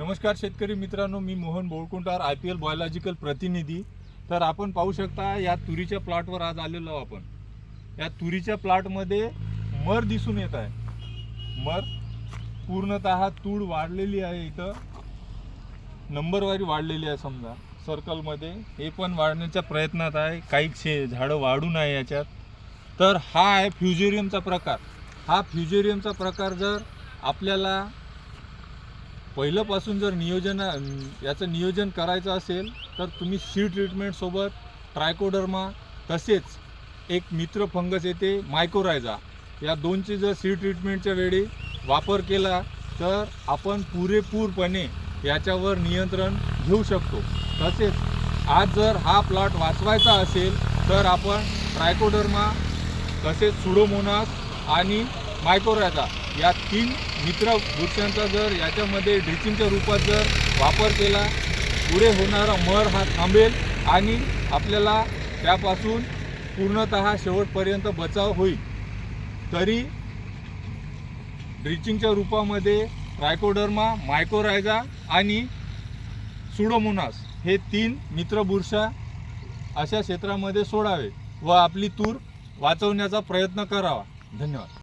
नमस्कार शेतकरी मित्रांनो मी Mohan Bolkuntar I P L biological प्रतिनिधी. तर आपण पाहू शकता या तुरीच्या प्लॉटवर आज आलेलो आपण. या तुरीच्या प्लॉटमध्ये मर दिसून येत आहे. मर पूर्णतः तूड वाढलेली आहे इथं. नंबरवारी वाढलेली आहे समजा सर्कलमध्ये. हे पण वाढण्याच्या प्रयत्नात आहे. काही शे झाडं वाढून आहे याच्यात. तर हा आहे फ्युजेरियमचा प्रकार. हा फ्युजेरियमचा प्रकार जर आपल्याला पहिल्यापासून जर नियोजन याचं नियोजन करायचं असेल तर तुम्ही सी ट्रीटमेंटसोबत ट्रायकोडर्मा तसेच एक मित्र फंगस येते मायकोरायझा या दोनची जर सी ट्रीटमेंटच्या वेळी वापर केला तर आपण पुरेपूरपणे याच्यावर नियंत्रण घेऊ शकतो. तसेच आज जर हा प्लॉट वाचवायचा असेल तर आपण ट्रायकोडर्मा तसेच सुडोमोनास आणि मायकोरायझा या तीन मित्र वृक्षांचा जर याच्यामध्ये ड्रिचिंगच्या रूपात जर वापर केला पुढे होणारा मर हा थांबेल आणि आपल्याला त्यापासून पूर्णतः शेवटपर्यंत बचाव होईल. तरी ड्रिचिंगच्या रूपामध्ये ट्रायकोडर्मा मायकोरायझा आणि सुडोमोनास हे तीन मित्रबुरशा अशा क्षेत्रामध्ये सोडावे व आपली तूर वाचवण्याचा प्रयत्न करावा. धन्यवाद.